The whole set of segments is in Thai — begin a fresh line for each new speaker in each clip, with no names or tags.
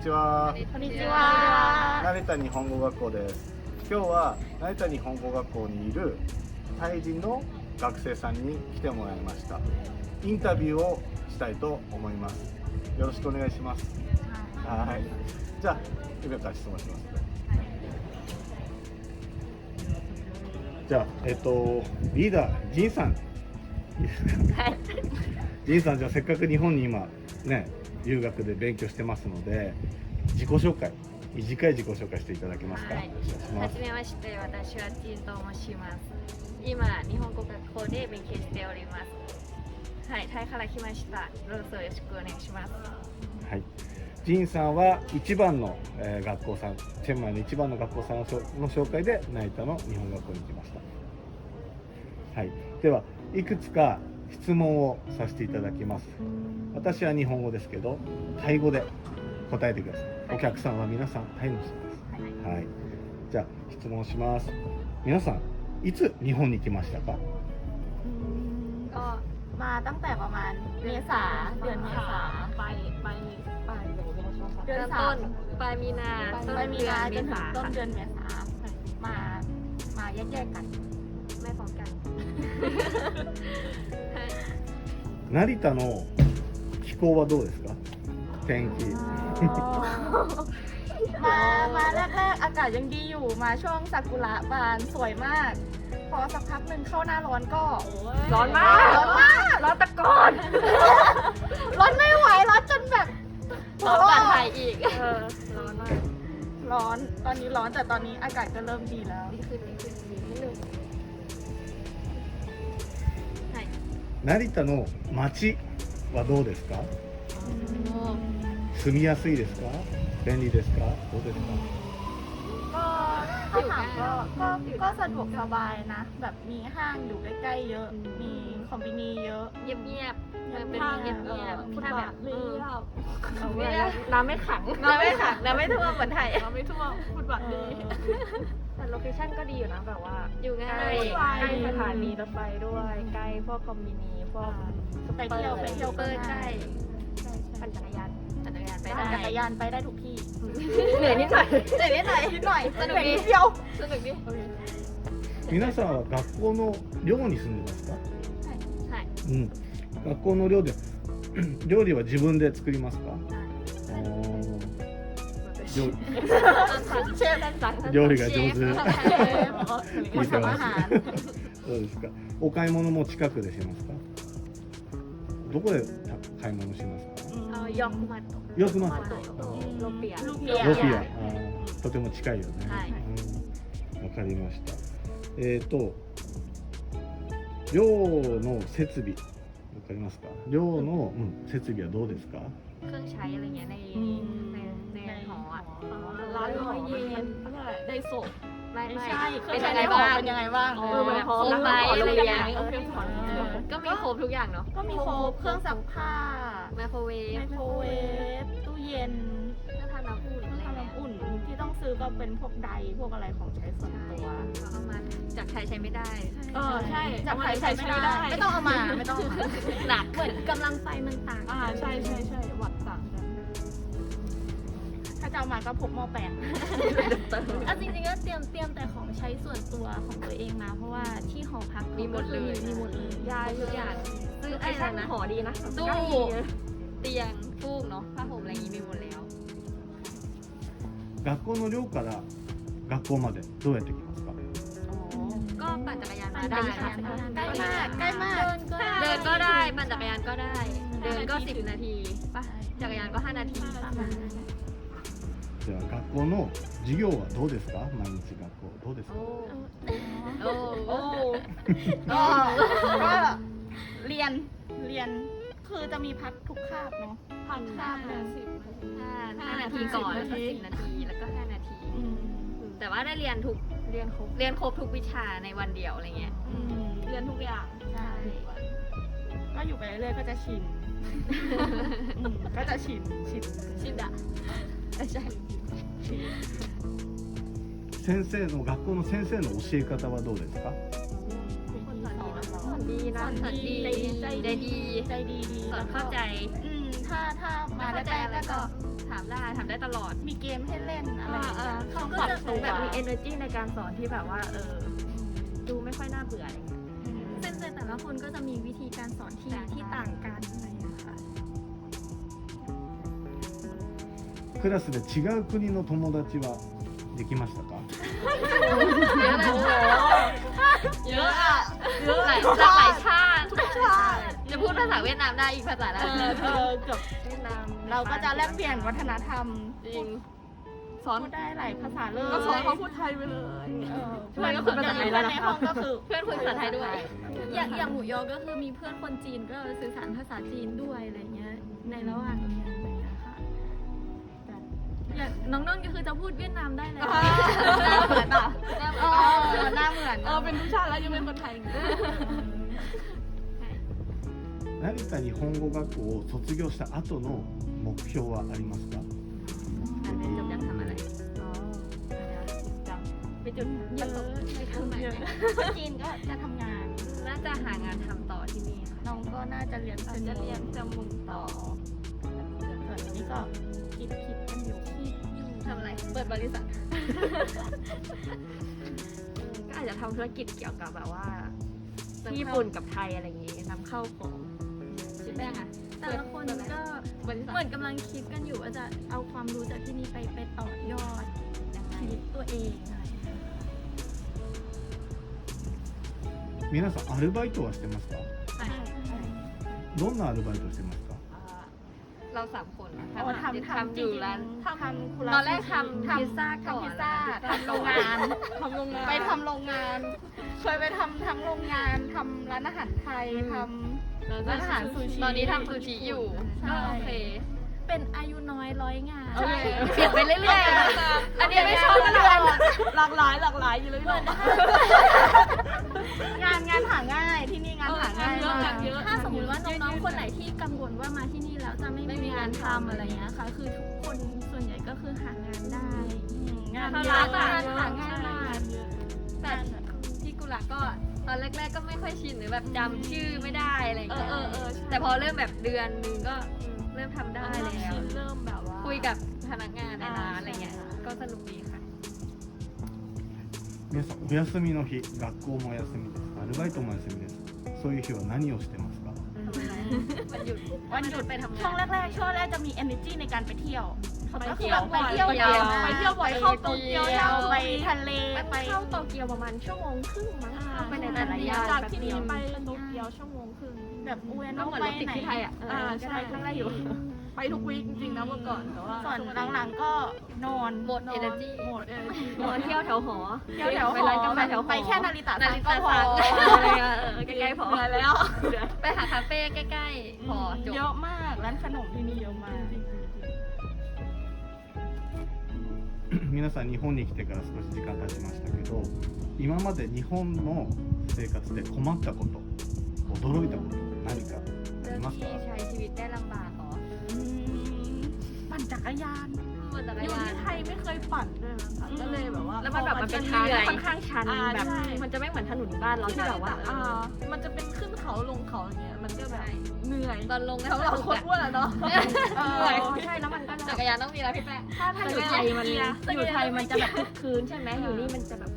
さんこんにちは。
こんにちは。
成田日本語学校です。今日は成田日本語学校にいるタイ人の学生さんに来てもらいました。インタビューをしたいと思います。よろしくお願いします。はい。じゃあ今から質問します。じゃあえっとリーダージンさん。いいですか
はい。
ジンさんじゃあせっかく日本に今ね留学で勉強してますので自己紹介短い自己紹介していただけますか、
はいじめまして、私はジンと申します。今、日本語学校で勉強しております。はい、タイから来ました。どうぞよろしくお願いします。
はい。ジンさんは一番の、えー学校さん、チェンマイの一番の学校さんのの紹介で成田の日本学校に来ました。はい。では、いくつか質問をさせていただきます。私は日本語ですけど、タイ語で答えてください。お客さんは皆さんタイの人です。はい。じゃあ、質問します。皆さん、いつ日本に来ましたか
ก็มาตั้งแต่ประมาณเมษาเดือนเมษา
ไปไปไปเดี๋ยวเราจะมาชอบ
เดือน
เริ่ม
สา
ต้
ม
นปลายมีนา
ไปมีนาจ
เดือน
ถึ
เม
ง
ษา
ต้น
ค่ะ
เดือนเมษามามาแยกๆกัน
ไม่พร้อมกัน
成田の気候はどうですか天気。
มามาแรกๆ อากาศยังดีอยู่มาช่วงซากุระบานสวยมาก พอสักพักหนึ่งเข้าหน้าร้อนก็
ร้อนมาก
ร้อนมาก
ร้อนตะกอน
ร้อนไม่ไหวร้อนจนแบบ
ร้อนกว่าไทยอีก เออ ร้อนมาก
ร้อนตอนนี้ร้อนแต่ตอนนี้อากาศก็เริ่มดีแล้ว
นี่คือนี่คือนิดนึง
成田の 街はどうですか？住みやすいですか？便利ですか？どうですか？า
ถามก็ก็ก็สะดวกสบายนะ แบบมีห้างอยู่ใกล้ๆเยอะ มีคอมบินีเยอะ
เงียบเงียบๆมันเป็น
ทาง
เงียบเงียบ
ฟุต
ถ้าแบบาบ
ทเรียบ
ไม่ได้น้ำไม่ขังน้ำไม่ขังน้ำไม่ท่วมเหมือนไทย
เราไม่ทั่วฟุตบาทดี
แต่โลเคชั่นก็ดีอยู่นะแบบว่า
อยู่ง่า
ใกล้
ย
ใกล้สถานีรถไฟด้วยใกล้พวกคอมมินีพวก
ไปเที่ยวไปเที่ยว
เปิดใกล้
ปั่ ยาน
ไป
ได้ทุกที่
เหนื่อยนิดหน่อยเหนื่อยนิดหน่อย
นิดหน่อย
สนุกดี
เที่ยว
สนุกดี
皆さんは学校の寮に住んでますか
ใช่
うん学校の寮で料理は自分で作りますかおー料
เชฟ
料理が上手
เชฟ
คนทำอาหาร
そうですかお買い物も近くでしますかどこで買い物しますか
เอ่อยอ กมาโตะ
よくま
มาโตะโลเปีย
ลูกเปีย
ロピアあーとても近いよね
はい
うんわかりましたえっ、と寮の設備わかりますか寮の、うん、設備はどうですか
เครื่องใช้อะไรเงี้ยในในในหออ่ะ
ร้านรอยเย็นได้โศก
ไม่
ไม่
ไม่
ใช่เค
เป็
รื่อนง
ยังไง
ใช้ในหอ
บ้าง
เป็นยังไงบ้าง
อ๋อ
เออมัน
โคมไหมอะไรอย่างเงี้ย
โอเคถอน
เออ
ก็มีครบทุกอย่างเนาะ
ก็มีครบเครื่องซักผ้า
ไมโครเว
ไม
ฟ
โครเวฟตู้เย็น
เครื่องทำน้ำอุ่น
เครื่อง
อะไร
ทำ
เงี้ย
น้ำอุ่นที่ต้องซื้อก็เป็นพวกไดร์พวกอะไรของใช้ส่วนตัว
เอามาจากไทยใช้ไม่ได้
เออใช่
จากไทยใช้ไม่ได้ ไม่ต้องเอามาไม่ต้องเอามา
หนัก
เหมือนกำลังไฟมันต่าง
อ่าใช่ใช่ใช่วัดต่างกัน
ถ้า จะเอามาก็พกหม้อแปลง
เอาจริงๆก็เตรียมเตรียมแต่ของใช้ส่วนตัวของตัวเองมา เพราะว่าที่หอพัก
มีหมดเลย
มีหมดเลย
ยาทุกอย่างซื้อ
โล
ไอ้
เค
นั่
ชั่น
นนะ
หอดีนะ
ตู้
ใกล้
เตียงฟูกเนาะผ้าห่มอะไรอย่างงี้มีหมดแล้ว
学校の寮から学校までどうやって来ますか
ก็ปั่นจักรยานมา
ปั่น
ได้
จักรยาน
ใกล้
ใกล้มากใกล้มาก
เดินก็ได้ปั่นจักรยานก็ได้ เดินก็สิบนาทีป่ะจักรยานก็ห้านาที
じゃあ学校の授業はどうですか毎日学校どうですか
โอ้
โอ้ก็ก็เรียนเรียนคือจะมีพักทุกคาบเนาะ
พันห้าสิบ
ห้าห้านาทีก่อนแล้วก็สิบนาทีแล้วก็ห้านาที
อืม
แต่ว่าได้เรียนทุกเรียนครบเรียนครบทุกวิชาในวันเดียวอะไรเงี้ย
อืม
เรียนทุกอย่าง
ใช่ก็อยู่ไปเรื่อยๆก็จะชินอืมก็จะชินชิน
ชิดอะใช่
先生の学校の先生の教え方はどうですか
สอนดีเนาะสอนดีใจดี
ใจดีดี
สอนเข้าใจ
อืมถ้าถ้ามาแรกๆก็
ใ ถามได้ถามได้ตลอด
มีเกมให้เล่นอะไรอย่าง
อ่า
เงี้ย
ๆ
เขาก็
ปรับ
จะ
ตัว
แบบมี energy ในการสอนที่แบบว่า เออ ดูไม่ค่อยน่าเบื่ออะไรเงี้ย
เซนเซแต่ละคนก็จะมีวิธีการสอนที่
ต่างกัน
ที่ต่างกันอะไรอย่างเงี้ย ย
クラスで違う国の友達はできましたか
เยอะเลยเยอะอะหลายหลากหลายชาติจะพูดภาษาเวียดนามได้อีกภาษาได้
เออเออกับ
เวียดนาม
เราก็จะแลกเปลี่ยนวัฒนธรรม
จริงสอน
พูดได้หลายภาษาเลย
ก็สอนเขาพูดไทยไปเลย
เออ
เพื่อนก็คุยภาษาไทย
เพื่
แล้
อ
วน
ใน
นะ
ห้องก็คือ
เพื่อนคุยภาษาไทยด้วย
อย่างอย่างหมูยอก็คือมีเพื่อนคนจีนก็สื่อสารภาษาจีนด้วยอะไรเงี้ย ี้ย ก็คือจะพูดเวียดนามได้แล้ว
หน้าเหมือนเปล่าหน้าเหมือน
เอ
เปล่า
อหน้าเหมือน
เออเป็นทุกชาติแล้วยังเป็นคนไทยอยู่
成田日本語学校を卒業した後の目標はありますか
อ่ะเรียนจบยังทำอะไร
อ๋อจัง
ไปจุดเยอะไปทำไหน
คนจีนก็จะทำงาน
น่าจะหางานทำต่อที่นี่ค่ะ
น้องก็น่าจะเรียน
จะจะเรียนจมูกต่อ
ส่วนอันนี้ก็คิดคิดกันอยู่คิดอยู่
ทำอะไร เปิดบริษัท ก็อาจจะทำธุรกิจเกี่ยวกับแบบว่าที่ญี่ปุ่นกับไทยอะไรอย่างงี้นำเข้าของคิดได้ไง
แต่ละคนก็
บริษัท
เหมือนกำลังคิดกันอยู่ว่าจะเอาความรู้จากที่นี่ไปไปต่อยอด
ยังไง
ชีวิตตัวเองอะไรเงี้ย
皆さんアルバイトはしてますか
ใช่
どんなアルバイトしてますか
เอ่อ เราสามคน
โอ้ทำทำ
ทำอยู่ร้าน
ทำทำคุระ
ตอนแรก
ซูชิ
ทำพิซซ่าก่อน
ทำพิซซ่าทำโรงงาน
ทำโรงงาน
ไปทำโรงงาน เคยไปทำทั้งโรงงานทำร้านอาหารไทยทำ ร้านอาหารซูชิ
ตอนนี้ทำซูชิอยู่
ใช่
ก็โอเค
เป็นอายุน้อยร้อยงาน
โอเค
เปลี่ยนไปเรื่อยๆอะอันนี้ไม่ชอบกันเลย
หลากหลายหลากหลายอยู่เลยเนาะ
งานงานหาง่ายที่นี่งานหาง่าย
เอองาน
มาก
เยอะ
ถ้าสมมติว่าน้องๆคนไหนที่กังวลว่ามาที่นี่แล้วจะไม่
ไม่มี
มีงาน
งาน
ทำ
ทำ
อะไรเงี้ยค่ะ คือทุกคนส่วนใหญ่ก็คือหางานได้
อืมงาน
เข้า
เย
ร้า
อะ
น
มาก
หาง่ายมากแต่ที่กุหลาบก็ตอนแรก ๆ ก็ไม่ค่อยชินหรือแบบจำชื่อไม่ได้อะไรอย่าง
เออ
เงี้ย
เออเออใช่
แต่พอเริ่มแบบเดือนหนึงก็เริ่มทำได้
เริ่ม
แล้ว
ชินเริ่มแบบว่า
คุยกับพนักงานในร้าน
อ่า
อะไรเงี้ย
ใช่
ก็สนุกดีค่ะ
皆さんお休みの日学校もお休みですアルバイトもお休みですそういう日は何をしてますか
วันหยุด
วันหยุด
ไปทำงาน
ช่วงแรกๆช่วงแรกจะมี energy ในการไปเที่ยว
ไป
ก็คื
เที่
อ
ยว
แบบไปเที่ยว
ไปเที่ยว
บ่อย
ไปเที่ยวบ่อยเข้าโตเกียว
ไปไปทะเล
ไป
ไป
เข้าโตเกียวประมาณชั่วโมงครึ่งมั้งเข้าไปในแต่ละย่าน
จาก
แป๊บ
ที่
เดี
นี่
ยว
ไปโตเกียวชั่วโมงครึ่ง
แบบอุเอโน
ก็เหมือน
ไป
รถติด
ไหน
ที่ไทยอ่ะเออ
อ่า
ใช่
ใช่
ครั้งแรกอยู่
ไปทุกวีคจริงๆนะเมื่อก่อนแต่ว่า
ส่วนหลังๆก็นอน
หมด
นอน
energy
หมดเออ
นอนเที่ยวแถวหอ
เที่ยวแถว
ไป
หอ
ร้านกาแฟแถวหอ
ไปแค่นาริตะ
นา
ซัง
ฬิ
ก็
ตา
พอ
ซังอะไรเงี้ยเออใกล้ๆพอ
เหนื่อยแล้ว
ไปหาคาเฟ่ใกล้ๆพอจบ
เยอะมากร้านขนมที่นี่เยอะมาก
皆さん日本に来てから少し時間経ちましたけど今まで日本の生活で困ったこと驚いたこと 何かあ
เรื่
り
อง
ます
ที่
か
ใช้ชีวิตได้ลำบากเหรอ
อืมปั่นจักรยาน
ปั่นจักร
อยู่
ยา
ที่
น
ไทยไม่เคยปั่นด้วยนะคะก็เลยแบบว่า
แล้วมันแบบมันเป็นทางที่ค่อนข้างชัน
อ่า
แบบ
ใช่
มันจะไม่เหมือนถนนบ้านเราที่แบบว่าเอ
อ่า
อ
มันจะเป็นขึ้นเขาลงเขาอย่างเงี้ยมันก็แบบ
ใช่
เหนื่อย
ตอนลงก็
สำหรับ
สนุก
คน
แหละ
อ้วนอะเนาะ
เอ
เหนื่อย
อ
ใช่แล้วมันก็จักรยานต้องมีแล้วพี่แป้ง
ถ้าถ้าอยู่ไทยมันอยู่ไทยมันจะแบบคึกคืนใช่ไหมอยู่นี่มันจะแบบ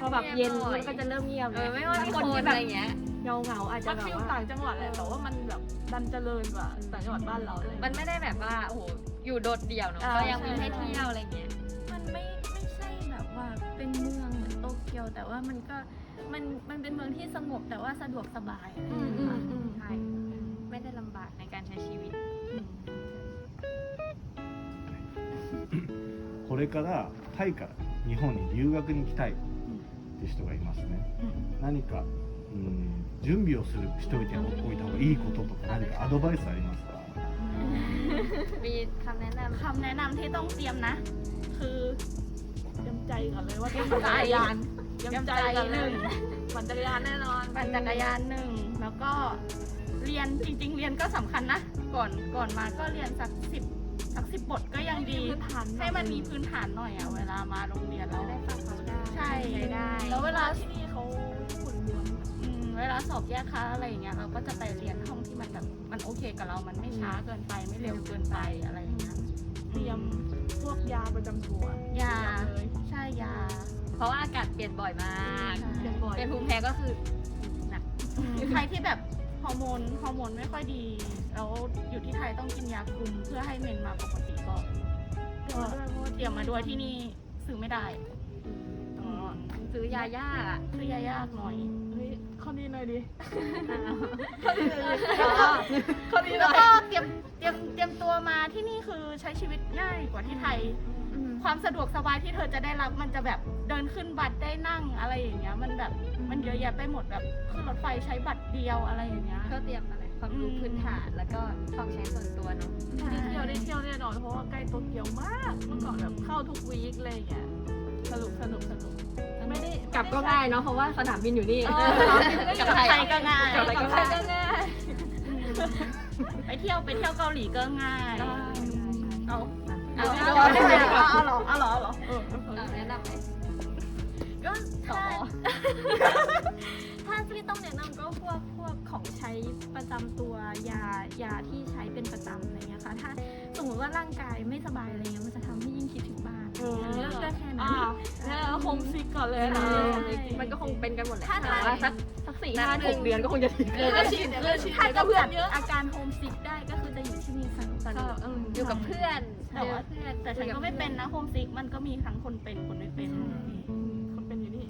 พอแบบเย็นมันก็จะเริ่มเงียบ
เออไม่ว่ามี
คน
คน
ที่
อะ
แบ
ไร
บ
อย่างเงี้ย
เงาเงาๆอาจจะ
มัน
แบบ
ฟิล
ว่า
ต่างจังหวัดแหละแต่ว่ามันแบบดันเจริญกว่าต่างจังหวัดบ้านเราเลย
มันไม่ได้แบบว่าโอ้โหอยู่โดดเดี่ยวเนาะ
อ่า
ก็ยังมี
ใช่
ให้เที่ยวอะไรเงี้ย
มันไม่ไม่ใช่แบบว่าเป็นเมืองเหมือนโตเกียว แต่ว่ามันก็มันมันเป็นเมืองที่สงบแต่ว่าสะดวกสบาย
อืมอืมอืมใช่ไม่ได้ลำบากในการใช้ชีวิต
これからタイから日本に留学に行きたいって人がいますね何か うん準備をするしておいておいた方がいいこととか何かアドバイスありますか
มีคำแนะนำ
คำแนะนำที่ต้องเตรียมนะ คือ
เตรียมใจก่อนเลยว่าต้องปั่นจักรยานเตรียมใจก่อนเลยปั่นจักรยานแน่นอน
ปั่นจักรยานหนึ่งแล้วก็เรียนจริง ๆ เรียนก็สำคัญนะ ก่อนก่อนมาก็เรียนสักสิบสักสิบบทก็ยังดี
พื้นฐาน
ให้มันมีพื้นฐานหน่อยอะเวลามาโรงเรียนแล้ว
ได้ฟังเขาได้
ใช่
ใช้ได้
แล้วเวลา
ที่นี่ เว
ลาสอบแยกคลาสอะไรอย่างเงี้ยเราก็จะไปเรียนห้องที่มันแบบมันโอเคกับเรามันไม่ช้าเกินไปไม่เร็วเกินไปอะไรอย่างเงี้ยอื
เตรียมพวกยาประจำตัวยาเลย
ใช่ยา
เพราะว่าอากาศเปลี่ยนบ่อยมาก
ใช่
เตรียมบ่อย
เป็นภูมิแพ้ก็คือหนัก
ใครที่แบบฮอร์โมนฮอร์โมนไม่ค่อยดี แล้วอยู่ที่ไทยต้องกินยาคุมเพื่อให้เมนมาปกติก็ก็เตรียมมาด้วยที่นี่ซื้อไม่ได้
อ๋อซื้อยาย่าอะ
ซื้อยายากหน่อย
เฮ้ยข้อนี้หน่อยดิ
คนนี้แล้วก็เตรียมเตรียมเตรียมตัวมาที่นี่คือใช้ชีวิตง่ายกว่าที่ไทยความสะดวกสบายที่เธอจะได้รับมันจะแบบเดินขึ้นบัตรได้นั่งอะไรอย่างเงี้ย มันแบบมันเยอะแยะไปหมดแบบขึ้นรถไฟใช้บัตรเดียวอะไรอย่างเงี้ย
ก็เตรียมอะไรความรู้พื้นฐานแล้วก็ของใช้ส่วนตัวเนาะ
ได้เที่ยวได้เที่ยวแน่นอนเพราะว่าใกล้โตเกียวมาก เมื่อก่อนแบบเข้าทุกวีคอะไรอย่างเงี้ยสนุกสนุกสนุก ไม่ได้
กลับก็ง่ายเนาะเพราะว่าสนามบินอยู่นี่
เออ
กลับ
กับ
ไทย
ไทยก็ง่าย
กลับไทยก็ง่าย
ง่าย
ไปเที่ยวไปเที่ยวเกาหลีก็ง่าย เอา
เอา
เอา
เอา
ได้ไหมเอาเอาเหรอเอาเหรอเอาเหรอ
เออเออ
เอาแนะนำไหม
ก็
ต่อ
ถ้าถ้าที่ต้องแนะนำก็พวกพวกของใช้ประจำตัวยายาที่ใช้เป็นประจำอะไรเงี้ยค่ะถ้าสมมติว่าร่างกายไม่สบายอะไรเงี้ยมันจะทำให้ยิ่งคิดถึงบ้าน
เออ
ก็ก็แค่นั้
อ่าน แล้วโฮมซิกก่อนเลยนะ
ใช่
มันก็คงเป็นกันหมดแหละ
ถ้า
แต่ว่าสักสักสี่ห้าหกเดือนก็คงจะทิ้ง
เออก็ชินเออชิน
ถ้า
ก็
จะ
เพื่อน
จัด
เยอะ
อาการโฮมซิกได้ก็คือจะอยู่ที่นี่สนุกส
ส
นุ
นุ
ก
กเอออยู่กับเพื่อน
แต่ว่า
เจอเพื่อน
แต่ฉันก็ไม่เป็นนะโฮมซิกมันก็มีทั้งคนเป็นคนไม่เป็น
คนเป็นอยู่นี่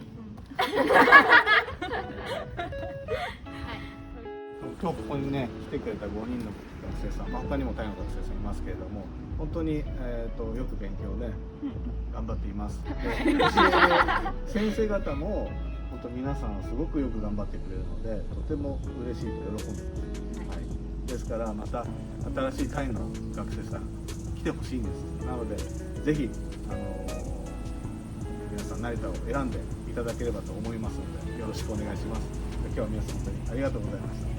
今日ここにね来てくれた5人の 学生さん、まあ、他にもタイの学生さんいますけれども本当に、えー、とよく勉強で頑張っています。で先生方も本当皆さんすごくよく頑張ってくれるのでとても嬉しいと喜んでます、はい、ですからまた新しいタイの学生さん来てほしいんです。なのでぜひ、あのー皆さん成田を選んでいただければと思いますのでよろしくお願いします。で今日は皆さん本当にありがとうございました